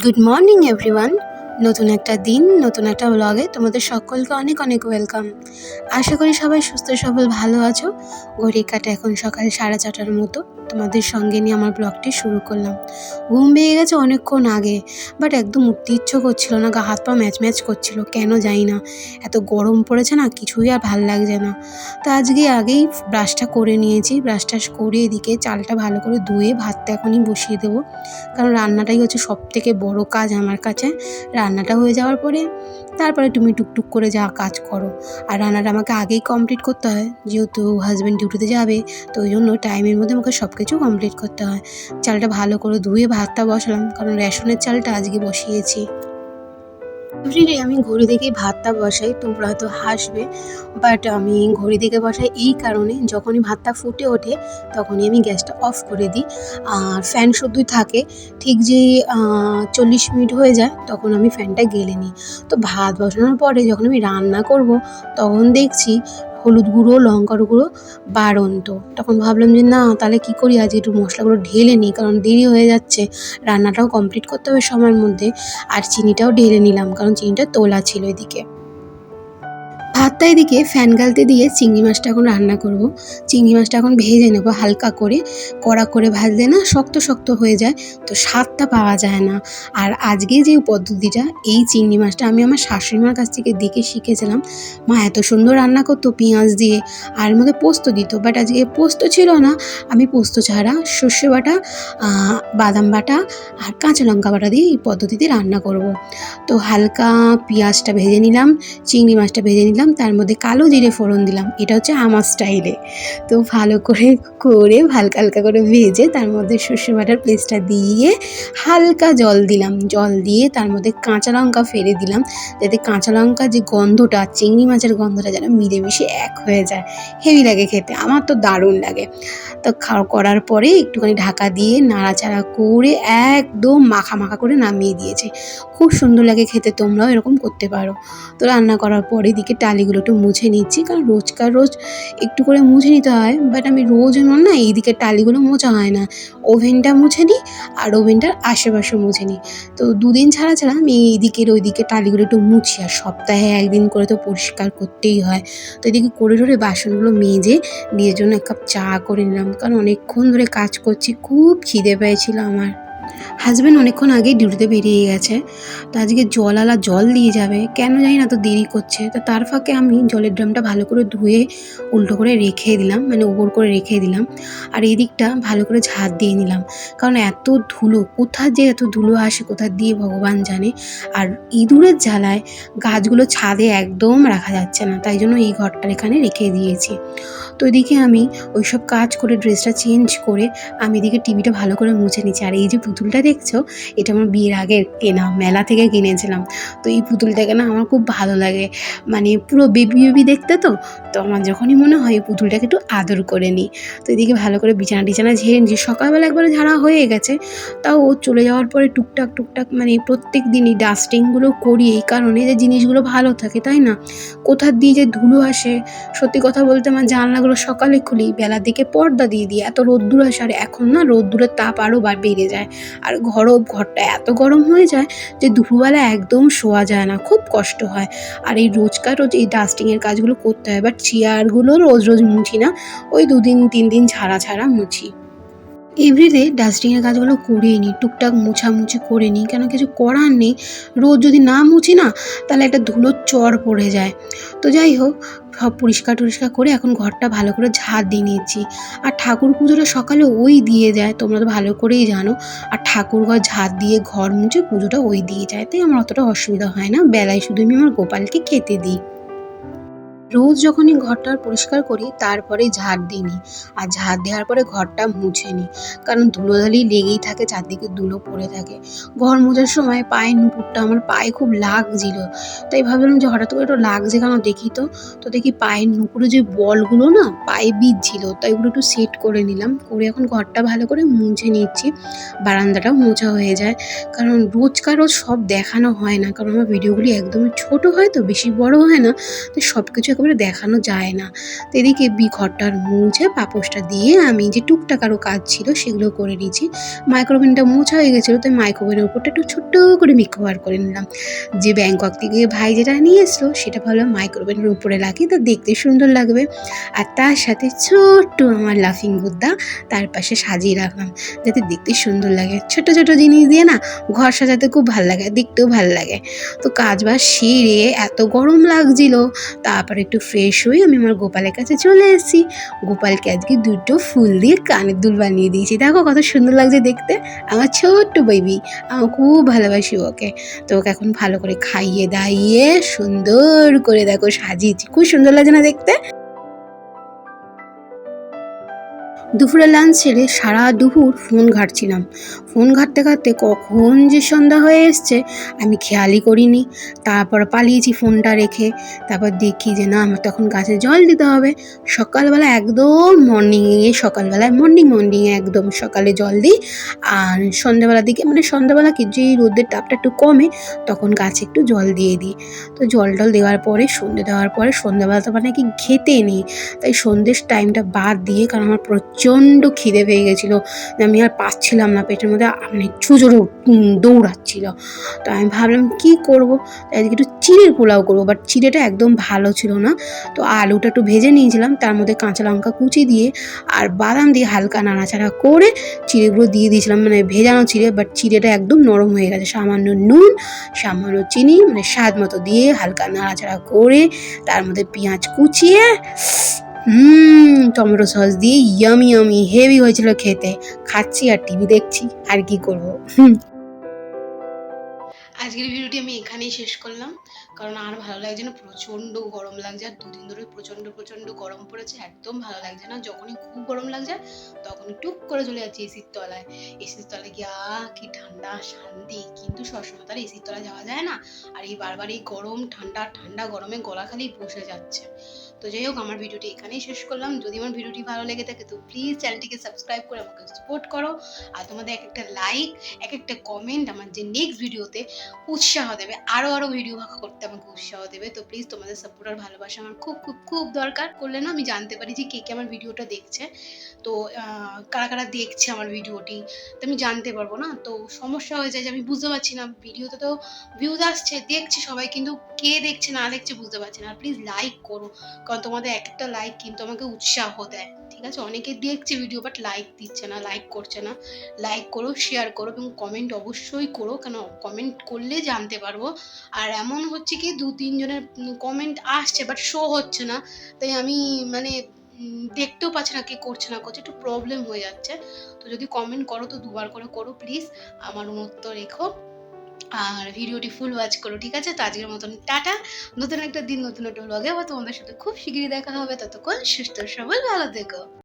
Good morning everyone নতুন একটা দিন, নতুন একটা ব্লগে তোমাদের সকলকে অনেক অনেক ওয়েলকাম আশা করি সবাই সুস্থ সবল, ভালো আছো। ঘড়ি কাটা এখন সকাল সাড়ে ছটার মতো। তোমাদের সঙ্গে নিয়ে আমার ব্লগটি শুরু করলাম। ঘুম ভেঙে গেছে অনেকক্ষণ আগে বাট একদম উঠতে ইচ্ছো করছিল না, গা হাত পা ম্যাচ ম্যাচ করছিল, কেন জানি না। এত গরম পড়েছে না, কিছুই আর ভালো লাগছে না। তো আজকে আগেই ব্রাশটা করে নিয়েছি ব্রাশ টাশ করে এদিকে চালটা ভালো করে ধুয়ে ভাতটা এখনই বসিয়ে দেবো। কারণ রান্নাটাই হচ্ছে সব থেকে বড় কাজ আমার কাছে। রান্নাটা হয়ে যাওয়ার পরে তারপরে তুমি টুকটুক করে যা কাজ করো। আর রান্নাটা আমাকে আগেই কমপ্লিট করতে হয়। যেহেতু হাজব্যান্ড ডিউটিতে যাবে, তো ওই জন্য টাইমের মধ্যে আমাকে সব কিছু কমপ্লিট করতে হয়। চালটা ভালো করে ধুয়ে ভাতটা বসালাম, কারণ রেশনের চালটা আজকে বসিয়েছি। এভরিডে আমি ঘড়ি দেখে ভাতটা বসাই, তোমরা হয়তো হাসবে বাট আমি ঘড়ি দেখে বসাই এই কারণে যখনই ভাতটা ফুটে ওঠে, তখনই আমি গ্যাসটা অফ করে দিই। আর ফ্যান শুধুই থাকে, ঠিক যে চল্লিশ মিনিট হয়ে যায়, তখন আমি ফ্যানটা গেলে নিই। তো ভাত বসানোর পরে যখন আমি রান্না করব, তখন দেখছি হলুদ গুঁড়ো, লঙ্কার গুঁড়ো বাড়ন্ত তখন ভাবলাম যে, না, তাহলে কি করি? আজ একটু মশলাগুলো ঢেলে নিই, কারণ দেরি হয়ে যাচ্ছে। রান্নাটাও কমপ্লিট করতে হবে সময়ের মধ্যে। আর চিনিটাও ঢেলে নিলাম, কারণ চিনিটা তোলা ছিল এদিকে। ভাতটা এদিকে ফ্যান গালতে দিয়ে চিংড়ি মাছটা এখন রান্না করব। চিংড়ি মাছটা এখন ভেজে নেব হালকা করে। কড়া করে ভাজলে না শক্ত শক্ত হয়ে যায়, তো স্বাদটা পাওয়া যায় না। আর আজকে যে পদ্ধতিটা, এই চিংড়ি মাছটা আমি আমার শাশুড়িমার কাছ থেকে দেখে শিখেছিলাম। মা এত সুন্দর রান্না করতো পেঁয়াজ দিয়ে আর মধ্যে পোস্ত দিত বাট আজকে পোস্ত ছিল না। আমি পোস্ত ছাড়া সর্ষে বাটা বাদাম বাটা আর কাঁচা লঙ্কা বাটা দিয়ে এই পদ্ধতিতে রান্না করব। তো হালকা পেঁয়াজটা ভেজে নিলাম, চিংড়ি মাছটা ভেজে নিলাম। তার মধ্যে কালো জিরে ফোড়ন দিলাম। এটা হচ্ছে আমার স্টাইলে তো ভালো করে করে হালকা হালকা করে ভেজে তার মধ্যে সর্ষে বাটার পেস্টটা দিয়ে হালকা জল দিলাম। জল দিয়ে তার মধ্যে কাঁচা লঙ্কা ফেলে দিলাম, যাতে কাঁচা লঙ্কা যে গন্ধটা, চিংড়ি মাছের গন্ধটা যেন মিলেমিশে এক হয়ে যায়। হেভি লাগে খেতে, আমার তো দারুণ লাগে। তো খাওয়া করার পরে একটুখানি ঢাকা দিয়ে নাড়াচাড়া করে একদম মাখা মাখা করে নামিয়ে দিয়েছে। খুব সুন্দর লাগে খেতে, তোমরাও এরকম করতে পারো। তো রান্না করার পরে দিকে টালিগুলো একটু মুছে নিচ্ছি, কারণ রোজকার রোজ একটু করে মুছে নিতে হয়। বাট আমি রোজ এমন না এইদিকে টালিগুলো মোছা হয় না। ওভেনটা মুছে নিই আর ওভেনটার আশেপাশে মুছে নিই। তো দুদিন ছাড়া ছাড়া আমি এইদিকের ওইদিকে টালিগুলো একটু মুছি, আর সপ্তাহে একদিন করে তো পরিষ্কার করতেই হয়। তো এদিকে করে ধরে বাসনগুলো মেজে নিজের জন্য এক কাপ চা করে নিলাম, কারণ অনেকক্ষণ ধরে কাজ করছি, খুব খিদে পেয়েছিল আমার। হাজব্যান্ড অনেকক্ষণ আগেই ডিউটিতে বেরিয়ে গেছে। তো আজকে জলওয়ালা জল দিয়ে যাবে। কেন জানি না তো দেরি করছে। তো তার ফাঁকে আমি জলের ড্রামটা ভালো করে ধুয়ে উল্টো করে রেখে দিলাম। মানে ওপর করে রেখে দিলাম। আর এদিকটা ভালো করে ঝাড় দিয়ে নিলাম। কারণ এত ধুলো, কোথা যে এত ধুলো আসে, কোথা দিয়ে ভগবান জানে। আর ইঁদুরের জ্বালায় গাছগুলো ছাদে একদম রাখা যাচ্ছে না। তাই জন্য এই ঘরটার এখানে রেখে দিয়েছি। তো এদিকে আমি ওইসব কাজ করে ড্রেসটা চেঞ্জ করে আমি এদিকে টিভিটা ভালো করে মুছে নিচ্ছি। আর এই যে পুতুলটা দেখছ? এটা আমার বিয়ের আগে কেনা, মেলা থেকে কিনেছিলাম। তো এই পুতুলটাকে না আমার খুব ভালো লাগে। মানে পুরো বেবি বেবি দেখতে তো? তো আমার যখনই মনে হয় এই পুতুলটাকে একটু আদর করে নিই। তো এদিকে ভালো করে বিছানা টিছানা ঝেড়ে নিচ্ছি সকালবেলা একবারে ঝাড়া হয়ে গেছে। তাও ও চলে যাওয়ার পরে টুকটাক টুকটাক মানে প্রত্যেক দিনই ডাস্টিংগুলো করি। এই কারণে যে জিনিসগুলো ভালো থাকে, তাই না? কোথার দিয়ে যে ধুলো আসে, সত্যি কথা বলতে আমার জানলাগুলো সকালে খুলি, বেলার দিকে পর্দা দিয়ে দিই। এত রোদ্দুর আসে, আর এখন না রোদ্দুরের তাপ আরও বেড়ে যায়। আর গরম ঘরটা এত গরম হয়ে যায় যে দুপুরবেলা একদম শোয়া যায় না, খুব কষ্ট হয়। আর এই রোজকার রোজ এই ডাস্টিংয়ের কাজগুলো করতে হয় বাট চেয়ারগুলো রোজ রোজ মুছি না, ওই দুদিন তিন দিন ছাড়া ছাড়া মুছি। এভরিডে ডাস্টিংয়ের কাজগুলো করিয়ে নিই টুকটাক মোছামুছি করে নিই কেন কিছু করার নেই। রোজ যদি না মুছি না, তাহলে একটা ধুলোর চর পড়ে যায়। তো যাই হোক, সব পরিষ্কার টরিষ্কার করে এখন ঘরটা ভালো করে ঝাড় দিয়ে নিয়েছি। আর ঠাকুর পুজোটা সকালে ওই দিয়ে যায়, তোমরা তো ভালো করেই জানো। আর ঠাকুর ঘর ঝাড় দিয়ে ঘর মুছে পুজোটা ওই দিয়ে যায়। তাই আমার অতটা অসুবিধা হয় না, বেলায় শুধু আমি আমার গোপালকে খেতে দিই। রোজ যখনই ঘরটা পরিষ্কার করি তারপরে ঝাড় দিই নি। আর ঝাড় দেওয়ার পরে ঘরটা মুছে নিই কারণ ধুলোধালি লেগেই থাকে, চারদিকে ধুলো পড়ে থাকে। ঘর মোছার সময় পায়ের নুপুরটা আমার পায়ে খুব লাগছিল। তাই ভাবলাম যে হঠাৎ করে একটু লাগছে কেন দেখি তো। তো দেখি পায়ের নুপুরে যে বলগুলো না, পায়ে বিঁধছিল তাই ওগুলো একটু সেট করে নিলাম। করে এখন ঘরটা ভালো করে মুছে নিচ্ছি। বারান্দাটাও মোছা হয়ে যায়। কারণ রোজকার রোজ সব দেখানো হয় না। কারণ আমার ভিডিওগুলি একদমই ছোট হয় তো, বেশি বড় হয় না। তো সব কিছু একবার দেখানো যায় না। তো এদিকে বি ঘরটার মুছে পাপোশটা দিয়ে আমি যে টুকটাক আরও কাজ ছিল সেগুলো করে নিয়েছি। মাইক্রোওভেনটা মোছা হয়ে গেছিল তো মাইক্রোওভেনের উপরটা একটু ছোট্ট করে মেকওভার করে নিলাম। যে ব্যাংকক থেকে ভাই যেটা নিয়ে এসলো সেটা ভাবলাম মাইক্রোওভেনের উপরে লাগিয়ে তা দেখতে সুন্দর লাগবে। আর তার সাথে ছোট্ট আমার লাফিং বুদ্ধা তার পাশে সাজিয়ে রাখলাম, যাতে দেখতে সুন্দর লাগে। ছোট ছোট জিনিস দিয়ে না ঘর সাজাতে খুব ভালো লাগে, দেখতেও ভালো লাগে। তো কাজ বাজ সেরে এত গরম লাগছিল, তারপর একটু ফ্রেশ হয়ে আমি আমার গোপালের কাছে চলে এসেছি। গোপালকে আজকে দুটো ফুল দিয়ে কানের দুল বানিয়ে দিয়েছি। দেখো কত সুন্দর লাগছে দেখতে। আমার ছোট্ট বেবি আমার খুব ভালোবাসি ওকে। তো ওকে এখন ভালো করে খাইয়ে দাইয়ে সুন্দর করে দেখো সাজিয়েছি। খুব সুন্দর লাগছে না দেখতে? দুপুরে লাঞ্চ সেরে সারা দুপুর ফোন ঘাঁটছিলাম। ফোন ঘাঁটতে ঘাঁটতে কখন যে সন্ধ্যা হয়ে এসছে, আমি খেয়ালই করিনি। তারপর পালিয়েছি ফোনটা রেখে। তারপর দেখি যে না, আমার তখন গাছে জল দিতে হবে। সকালবেলা একদম মর্নিংয়ে সকালবেলায় মর্নিং মর্নিংয়ে একদম সকালে জল দিই। আর সন্ধ্যাবেলার দিকে মানে সন্ধ্যাবেলা কি যে রোদের তাপটা একটু কমে, তখন গাছে একটু জল দিয়ে দিই। তো জল টল দেওয়ার পরে সন্ধে দেওয়ার পরে সন্ধ্যাবেলা তো মানে কি খেতে নেই। তাই সন্ধ্যের টাইমটা বাদ দিয়ে, কারণ আমার প্রচণ্ড খিদে পেয়ে গেছিল। আমি আর পাচ্ছিলাম না পেটের মধ্যে মানে চুজোরো দৌড়াচ্ছিল। তো আমি ভাবলাম, কি করব? আজকে একটু চিড়ের পোলাও করব বাট চিড়েটা একদম ভালো ছিল না। তো আলুটা একটু ভেজে নিয়েছিলাম, তার মধ্যে কাঁচা লঙ্কা কুচি দিয়ে আর বাদাম দিয়ে হালকা নাড়াচাড়া করে চিড়েগুলো দিয়ে দিয়েছিলাম মানে ভেজানো চিড়ে বাট চিড়েটা একদম নরম হয়ে গেছে। সামান্য নুন, সামান্য চিনি মানে স্বাদ মতো দিয়ে হালকা নাড়াচাড়া করে তার মধ্যে পেঁয়াজ কুচিয়ে হুম, টমেটো সস দিয়ে ইয়ামি ইয়ামি হেভি হয়েছিল খেতে। খাচ্ছি আর টিভি দেখছি, আর কি করব? আজকের ভিডিওটি আমি এখানেই শেষ করলাম। কারণ আর ভালো লাগছে না, প্রচণ্ড গরম লাগছে, আর দুদিন ধরে প্রচণ্ড প্রচণ্ড গরম পড়েছে, একদম ভালো লাগছে না, যখনই খুব গরম লাগছে, তখনই টুক করে চলে যাচ্ছে এসির তলায়। এসির তলায় গিয়ে, কি ঠান্ডা, শান্তি, কিন্তু সবসময় তার এসির তলায় যাওয়া যায় না, আর এই বারবার এই গরম, ঠান্ডা ঠান্ডা গরমে গলা খালি বসে যাচ্ছে। তো যাই হোক, আমার ভিডিওটি এখানেই শেষ করলাম। যদি আমার ভিডিওটি ভালো লেগে থাকে, তো প্লিজ চ্যানেলটিকে সাবস্ক্রাইব করে আমাকে সাপোর্ট করো, আর তোমাদের এক একটা লাইক এক একটা কমেন্ট আমার যে নেক্সট ভিডিওতে উৎসাহ দেবে আরও আরও ভিডিও করতে আমাকে উৎসাহ দেবে। তো প্লিজ তোমাদের সাপোর্ট আর ভালোবাসা আমার খুব খুব খুব দরকার। করলে না আমি জানতে পারি যে কে কে আমার ভিডিওটা দেখছে। তো কারা কারা দেখছে আমার ভিডিওটি? তো আমি জানতে পারব না। তো সমস্যা হয়ে যায় যে আমি বুঝতে পারছি না। ভিডিওতে তো ভিউজ আসছে, দেখছে সবাই, কিন্তু কে দেখছে না দেখছে বুঝতে পারছি না। প্লিজ লাইক করো। কারণ তোমাদের এক একটা লাইক কিন্তু আমাকে উৎসাহ দেয়। ঠিক আছে? অনেকে দেখছে ভিডিও বাট লাইক দিচ্ছে না লাইক করছে না। লাইক করো শেয়ার করো এবং কমেন্ট অবশ্যই করো। কেন? কমেন্ট করলে জানতে পারব। আর এমন হচ্ছে কি, দু তিনজনের কমেন্ট আসছে বাট শো হচ্ছে না। তাই আমি মানে দেখতেও পাচ্ছি না কে করছে না করছে। একটু প্রবলেম হয়ে যাচ্ছে। তো যদি কমেন্ট করো তো দুবার করে করো প্লিজ আমার অনুরোধ রেখো। আর ভিডিওটি ফুল ওয়াচ করো, ঠিক আছে? তো আজকের মতন টাটা। নতুন একটা দিন, নতুন একটা ব্লগে আবার তোমাদের সাথে খুব শিগগিরই দেখা হবে। ততক্ষণ সুস্থ, সবল, ভালো থেকো।